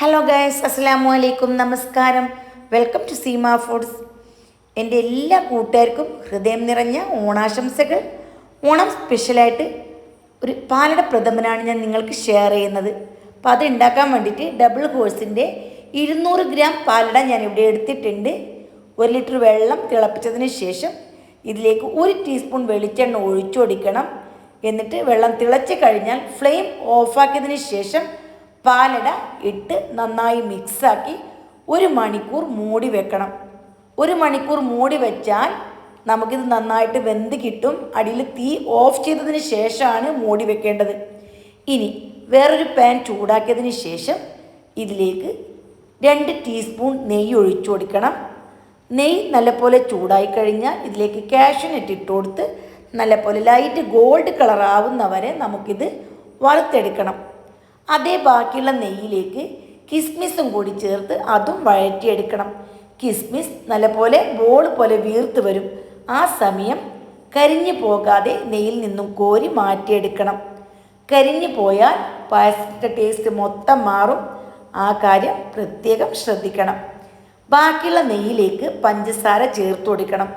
Hello guys അസ്സാമു അലൈക്കും നമസ്കാരം welcome to Seema foods എന്റെ എല്ലാ കൂട്ടുകാർക്കും ഹൃദയം നിറഞ്ഞ ഓണാശംസകൾ. ഓണം സ്പെഷ്യലായിട്ട് ഒരു പാലട പ്രഥമനാണ് ഞാൻ നിങ്ങൾക്ക് ഷെയർ ചെയ്യുന്നത്. അപ്പോൾ അത് ഉണ്ടാക്കാൻ വേണ്ടിയിട്ട് ഡബിൾ കോഴ്സിന്റെ ഇരുന്നൂറ് ഗ്രാം പാലട ഞാൻ ഇവിടെ എടുത്തിട്ടുണ്ട്. ഒരു ലിറ്റർ വെള്ളം തിളപ്പിച്ചതിന് ശേഷം ഇതിലേക്ക് ഒരു ടീസ്പൂൺ വെളിച്ചെണ്ണ ഒഴിച്ചു കൊടുക്കണം. എന്നിട്ട് വെള്ളം തിളച്ച് കഴിഞ്ഞാൽ ഫ്ലെയിം ഓഫാക്കിയതിന് ശേഷം പാലട ഇട്ട് നന്നായി മിക്സാക്കി ഒരു മണിക്കൂർ മൂടി വെക്കണം. ഒരു മണിക്കൂർ മൂടി വെച്ചാൽ നമുക്കിത് നന്നായിട്ട് വെന്ത് കിട്ടും. അടിയിൽ തീ ഓഫ് ചെയ്തതിന് ശേഷമാണ് മൂടി വെക്കേണ്ടത്. ഇനി വേറൊരു പാൻ ചൂടാക്കിയതിന് ശേഷം ഇതിലേക്ക് രണ്ട് ടീസ്പൂൺ നെയ്യ് ഒഴിച്ചു കൊടുക്കണം. നെയ്യ് നല്ലപോലെ ചൂടായി കഴിഞ്ഞാൽ ഇതിലേക്ക് കാഷ്യൂനട്ട് ഇട്ട് കൊടുത്ത് നല്ലപോലെ ലൈറ്റ് ഗോൾഡ് കളർ ആവുന്നവരെ നമുക്കിത് വറുത്തെടുക്കണം. അതേ ബാക്കിയുള്ള നെയ്യിലേക്ക് കിസ്മിസും കൂടി ചേർത്ത് അതും വഴറ്റിയെടുക്കണം. കിസ്മിസ് നല്ലപോലെ ബോൾ പോലെ വീർത്ത് വരും. ആ സമയം കരിഞ്ഞു പോകാതെ നെയ്യിൽ നിന്നും കോരി മാറ്റിയെടുക്കണം. കരിഞ്ഞു പോയാൽ പായസത്തിന്റെ ടേസ്റ്റ് മൊത്തം മാറും. ആ കാര്യം പ്രത്യേകം ശ്രദ്ധിക്കണം. ബാക്കിയുള്ള നെയ്യിലേക്ക് പഞ്ചസാര ചേർത്ത് കൊടുക്കണം.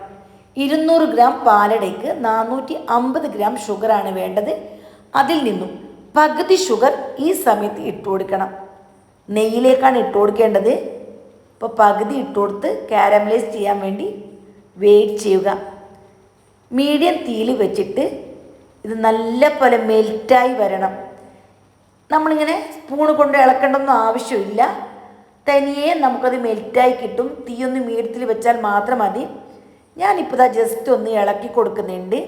ഇരുന്നൂറ് ഗ്രാം പാലടയ്ക്ക് നാനൂറ്റി അമ്പത് ഗ്രാം ഷുഗറാണ് വേണ്ടത്. അതിൽ നിന്നും പകുതി ഷുഗർ ഈ സമയത്ത് ഇട്ട് കൊടുക്കണം. നെയ്യിലേക്കാണ് ഇട്ട് കൊടുക്കേണ്ടത്. ഇപ്പോൾ പകുതി ഇട്ട് കൊടുത്ത് കാരമലൈസ് ചെയ്യാൻ വേണ്ടി വെയിറ്റ് ചെയ്യുക. മീഡിയം തീയിൽ വെച്ചിട്ട് ഇത് നല്ല പോലെ മെൽറ്റായി വരണം. നമ്മളിങ്ങനെ സ്പൂൺ കൊണ്ട് ഇളക്കേണ്ടൊന്നും ആവശ്യമില്ല. തനിയെ നമുക്കത് മെൽറ്റായി കിട്ടും. തീയൊന്ന് മീഡിയത്തിൽ വെച്ചാൽ മാത്രം മതി. ഞാനിപ്പോൾ ഇതാ ജസ്റ്റ് ഒന്ന് ഇളക്കി കൊടുക്കുന്നുണ്ട്.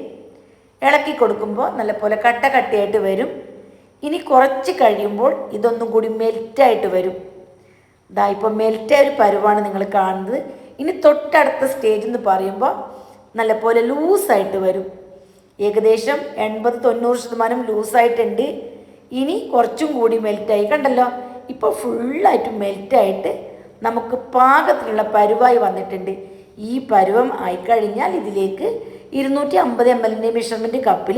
ഇളക്കി കൊടുക്കുമ്പോൾ നല്ലപോലെ കട്ട കട്ടയായിട്ട് വരും. ഇനി കുറച്ച് കഴിയുമ്പോൾ ഇതൊന്നും കൂടി മെൽറ്റായിട്ട് വരും. ഇതാ ഇപ്പോൾ മെൽറ്റായ ഒരു പരുവാണ് നിങ്ങൾ കാണുന്നത്. ഇനി തൊട്ടടുത്ത സ്റ്റേജ് എന്ന് പറയുമ്പോൾ നല്ലപോലെ ലൂസായിട്ട് വരും. ഏകദേശം എൺപത് തൊണ്ണൂറ് ശതമാനം ലൂസായിട്ടുണ്ട്. ഇനി കുറച്ചും കൂടി മെൽറ്റായി. കണ്ടല്ലോ? ഇപ്പോൾ ഫുള്ളായിട്ട് മെൽറ്റായിട്ട് നമുക്ക് പാകത്തിനുള്ള പരുവായി വന്നിട്ടുണ്ട്. ഈ പരുവം ആയിക്കഴിഞ്ഞാൽ ഇതിലേക്ക് ഇരുന്നൂറ്റി അമ്പത് എം എല്ലിന്റെ മെഷർമെന്റ് കപ്പിൽ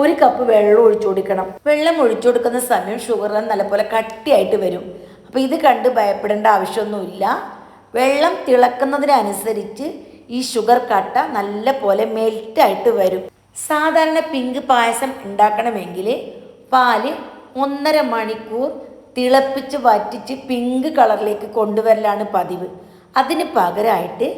ഒരു കപ്പ് വെള്ളം ഒഴിച്ചു കൊടുക്കണം. വെള്ളം ഒഴിച്ചു കൊടുക്കുന്ന സമയം ഷുഗർ നല്ലപോലെ കട്ടിയായിട്ട് വരും. അപ്പോൾ ഇത് കണ്ട് ഭയപ്പെടേണ്ട ആവശ്യമൊന്നുമില്ല. വെള്ളം തിളക്കുന്നതിനനുസരിച്ച് ഈ ഷുഗർ കട്ട നല്ല പോലെ മെൽറ്റായിട്ട് വരും. സാധാരണ പിങ്ക് പായസം ഉണ്ടാക്കണമെങ്കിൽ പാൽ ഒന്നര മണിക്കൂർ തിളപ്പിച്ച് വറ്റിച്ച് പിങ്ക് കളറിലേക്ക് കൊണ്ടുവരലാണ് പതിവ്. അതിന് പകരമായിട്ട്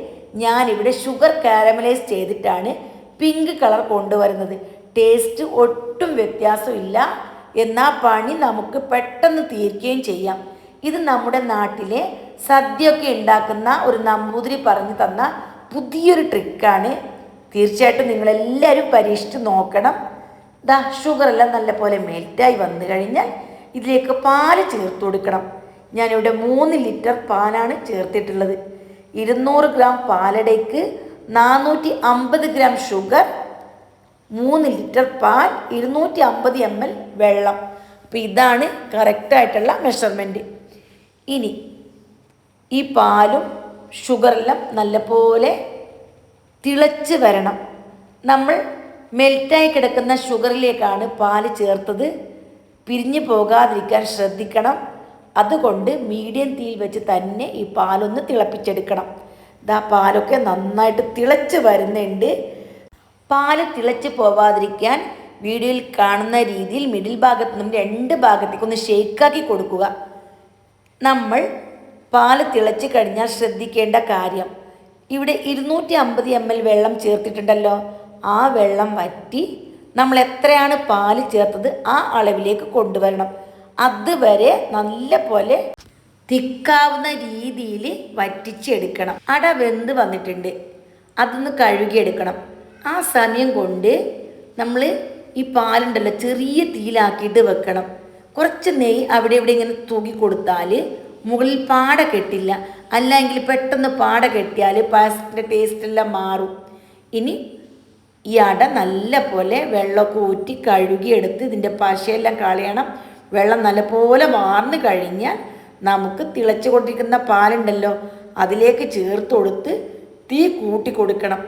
ഞാനിവിടെ ഷുഗർ കാരമലൈസ് ചെയ്തിട്ടാണ് പിങ്ക് കളർ കൊണ്ടുവരുന്നത്. ടേസ്റ്റ് ഒട്ടും വ്യത്യാസമില്ല. എന്നാൽ പണി നമുക്ക് പെട്ടെന്ന് തീർക്കുകയും ചെയ്യാം. ഇത് നമ്മുടെ നാട്ടിലെ സദ്യയൊക്കെ ഉണ്ടാക്കുന്ന ഒരു നമ്പൂതിരി പറഞ്ഞു തന്ന പുതിയൊരു ട്രിക്കാണ് തീർച്ചയായിട്ടും നിങ്ങളെല്ലാവരും പരീക്ഷിച്ച് നോക്കണം. ദാ ഷുഗറെല്ലാം നല്ലപോലെ മെൽറ്റായി വന്നു കഴിഞ്ഞാൽ ഇതിലേക്ക് പാൽ ചേർത്ത് കൊടുക്കണം. ഞാനിവിടെ മൂന്ന് ലിറ്റർ പാലാണ് ചേർത്തിട്ടുള്ളത്. ഇരുന്നൂറ് ഗ്രാം പാലടയ്ക്ക് നാനൂറ്റി അമ്പത് ഗ്രാം ഷുഗർ മൂന്ന് ലിറ്റർ പാൽ ഇരുന്നൂറ്റി അമ്പത് എം എൽ വെള്ളം. അപ്പോൾ ഇതാണ് കറക്റ്റായിട്ടുള്ള മെഷർമെന്റ് ഇനി ഈ പാലും ഷുഗറെല്ലാം നല്ലപോലെ തിളച്ച് വരണം. നമ്മൾ മെൽറ്റായി കിടക്കുന്ന ഷുഗറിലേക്കാണ് പാൽ ചേർത്തത്. പിരിഞ്ഞു പോകാതിരിക്കാൻ ശ്രദ്ധിക്കണം. അതുകൊണ്ട് മീഡിയം തീയിൽ വെച്ച് തന്നെ ഈ പാലൊന്ന് തിളപ്പിച്ചെടുക്കണം. ഇതാ പാലൊക്കെ നന്നായിട്ട് തിളച്ച് വരുന്നുണ്ട്. പാൽ തിളച്ച് പോവാതിരിക്കാൻ വീഡിയോയിൽ കാണുന്ന രീതിയിൽ മിഡിൽ ഭാഗത്ത് നിന്നും രണ്ട് ഭാഗത്തേക്കൊന്ന് ഷെയ്ക്കാക്കി കൊടുക്കുക. നമ്മൾ പാൽ തിളച്ച് കഴിഞ്ഞാൽ ശ്രദ്ധിക്കേണ്ട കാര്യം ഇവിടെ ഇരുന്നൂറ്റി അമ്പത് എം എൽ വെള്ളം ചേർത്തിട്ടുണ്ടല്ലോ ആ വെള്ളം വറ്റി നമ്മൾ എത്രയാണ് പാൽ ചേർത്തത് ആ അളവിലേക്ക് കൊണ്ടുവരണം. അതുവരെ നല്ല പോലെ തിക്കാവുന്ന രീതിയിൽ വറ്റിച്ചെടുക്കണം. അട വെന്ത് വന്നിട്ടുണ്ട്? അതൊന്ന് കഴുകിയെടുക്കണം. ആ സമയം കൊണ്ട് നമ്മൾ ഈ പാലുണ്ടല്ലോ ചെറിയ തീയിലാക്കിയിട്ട് വെക്കണം. കുറച്ച് നെയ്യ് അവിടെ ഇവിടെ ഇങ്ങനെ തൂക്കി കൊടുത്താൽ മുകളിൽ പാട കെട്ടില്ല. അല്ലെങ്കിൽ പെട്ടെന്ന് പാട കെട്ടിയാൽ പായസത്തിന്റെ ടേസ്റ്റെല്ലാം മാറും. ഇനി ഈ അട നല്ല പോലെ വെള്ളമൊക്കെ ഊറ്റി കഴുകിയെടുത്ത് ഇതിന്റെ പശയെല്ലാം കളയണം. വെള്ളം നല്ലപോലെ വാർന്നു കഴിഞ്ഞാൽ നമുക്ക് തിളച്ചു കൊണ്ടിരിക്കുന്ന പാലുണ്ടല്ലോ അതിലേക്ക് ചേർത്ത് കൊടുത്ത് തീ കൂട്ടി കൊടുക്കണം.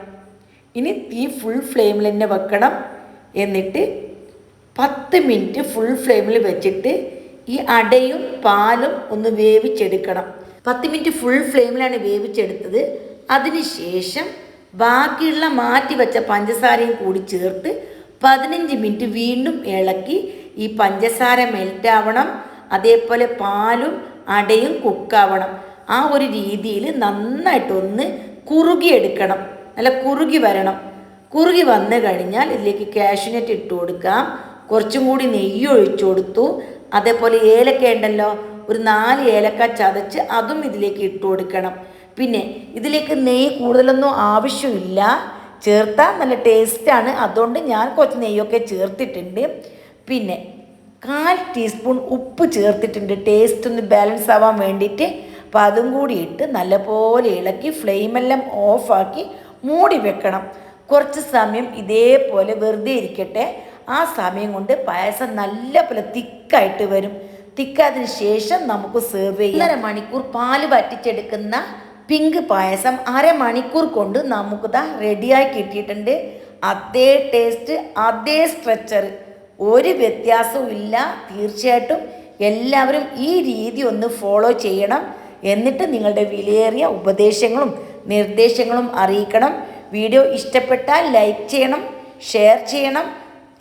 ഇനി തീ ഫുൾ ഫ്ലെയിമിൽ തന്നെ വെക്കണം. എന്നിട്ട് പത്ത് മിനിറ്റ് ഫുൾ ഫ്ലെയിമിൽ വെച്ചിട്ട് ഈ അടയും പാലും ഒന്ന് വേവിച്ചെടുക്കണം. പത്ത് മിനിറ്റ് ഫുൾ ഫ്ലെയിമിലാണ് വേവിച്ചെടുത്തത്. അതിനുശേഷം ബാക്കിയുള്ള മാറ്റി വെച്ച പഞ്ചസാരയും കൂടി ചേർത്ത് പതിനഞ്ച് മിനിറ്റ് വീണ്ടും ഇളക്കി ഈ പഞ്ചസാര മെൽറ്റാവണം അതേപോലെ പാലും അടയും കുക്കാവണം ആ ഒരു രീതിയിൽ നന്നായിട്ടൊന്ന് കുറുകിയെടുക്കണം. നല്ല കുറുകി വരണം. കുറുകി വന്നു കഴിഞ്ഞാൽ ഇതിലേക്ക് കാഷ്യൂനറ്റ് ഇട്ട് കൊടുക്കാം. കുറച്ചും കൂടി നെയ്യ് ഒഴിച്ചു കൊടുത്തു. അതേപോലെ ഏലക്ക ഉണ്ടല്ലോ ഒരു നാല് ഏലക്ക ചതച്ച് അതും ഇതിലേക്ക് ഇട്ട് കൊടുക്കണം. പിന്നെ ഇതിലേക്ക് നെയ്യ് കൂടുതലൊന്നും ആവശ്യമില്ല. ചേർത്താൽ നല്ല ടേസ്റ്റാണ് അതുകൊണ്ട് ഞാൻ കുറച്ച് നെയ്യൊക്കെ ചേർത്തിട്ടുണ്ട്. പിന്നെ കാൽ ടീസ്പൂൺ ഉപ്പ് ചേർത്തിട്ടുണ്ട്. ടേസ്റ്റ് ഒന്ന് ബാലൻസ് ആവാൻ വേണ്ടിയിട്ട്. അപ്പോൾ അതും കൂടി ഇട്ട് നല്ലപോലെ ഇളക്കി ഫ്ലെയിമെല്ലാം ഓഫാക്കി മൂടി വെക്കണം. കുറച്ച് സമയം ഇതേപോലെ വെറുതെ ഇരിക്കട്ടെ. ആ സമയം കൊണ്ട് പായസം നല്ല പോലെ തിക്കായിട്ട് വരും. തിക്കാതിന് ശേഷം നമുക്ക് സെർവ് ചെയ്യാം. ഒന്നര മണിക്കൂർ പാൽ വറ്റിച്ചെടുക്കുന്ന പിങ്ക് പായസം അരമണിക്കൂർ കൊണ്ട് നമുക്ക് ദാ റെഡിയായി കിട്ടിയിട്ടുണ്ട്. അതേ ടേസ്റ്റ് അതേ സ്ട്രെച്ചർ ഒരു വ്യത്യാസവും ഇല്ല. തീർച്ചയായിട്ടും എല്ലാവരും ഈ രീതി ഒന്ന് ഫോളോ ചെയ്യണം. എന്നിട്ട് നിങ്ങളുടെ വിലയേറിയ ഉപദേശങ്ങളും നിർദ്ദേശങ്ങളും അറിയിക്കണം. വീഡിയോ ഇഷ്ടപ്പെട്ടാൽ ലൈക്ക് ചെയ്യണം ഷെയർ ചെയ്യണം.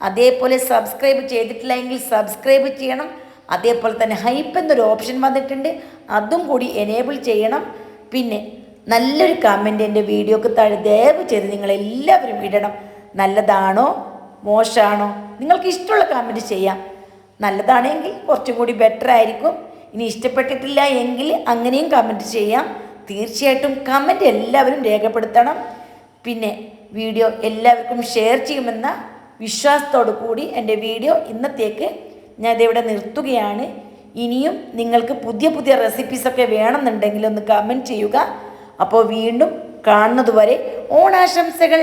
അതേപോലെ സബ്സ്ക്രൈബ് ചെയ്തിട്ടില്ല എങ്കിൽ സബ്സ്ക്രൈബ് ചെയ്യണം. അതേപോലെ തന്നെ ഹൈപ്പ് എന്നൊരു ഓപ്ഷൻ വന്നിട്ടുണ്ട്. അതും കൂടി എനേബിൾ ചെയ്യണം. പിന്നെ നല്ലൊരു കമന്റ് എന്റെ വീഡിയോക്ക് താഴെ ദയവ് ചെയ്ത് നിങ്ങളെല്ലാവരും ഇടണം. നല്ലതാണോ? മോശമാണോ? നിങ്ങൾക്ക് ഇഷ്ടമുള്ള കമന്റ് ചെയ്യാം. നല്ലതാണെങ്കിൽ കുറച്ചും കൂടി ബെറ്റർ ആയിരിക്കും. ഇനി ഇഷ്ടപ്പെട്ടിട്ടില്ല എങ്കിൽ അങ്ങനെയും കമന്റ് ചെയ്യാം. തീർച്ചയായിട്ടും കമന്റ് എല്ലാവരും രേഖപ്പെടുത്തണം. പിന്നെ വീഡിയോ എല്ലാവർക്കും ഷെയർ ചെയ്യുമെന്ന വിശ്വാസത്തോടു കൂടി എന്റെ വീഡിയോ ഇന്നത്തേക്ക് ഞാൻ ഇതിവിടെ നിർത്തുകയാണ്. ഇനിയും നിങ്ങൾക്ക് പുതിയ പുതിയ റെസിപ്പീസൊക്കെ വേണമെന്നുണ്ടെങ്കിൽ ഒന്ന് കമന്റ് ചെയ്യുക. അപ്പോൾ വീണ്ടും കാണുന്നതുവരെ ഓണാശംസകൾ.